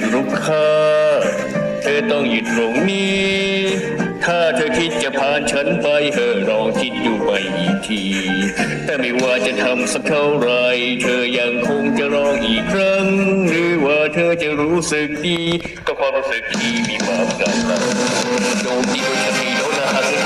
ดรุกค่าเธอต้องหยุดตรงนี้ ถ้าเธอคิดจะพาฉันไปเธอลองคิดอยู่ไปอีกที แต่ไม่ว่าจะทำสักเท่าไร เธอยังคงจะร้องอีกครั้ง หรือว่าเธอจะรู้สึกดีก็บความรู้สึกที่มีความกดดันโดนที่โดนฉันให้โดนนะ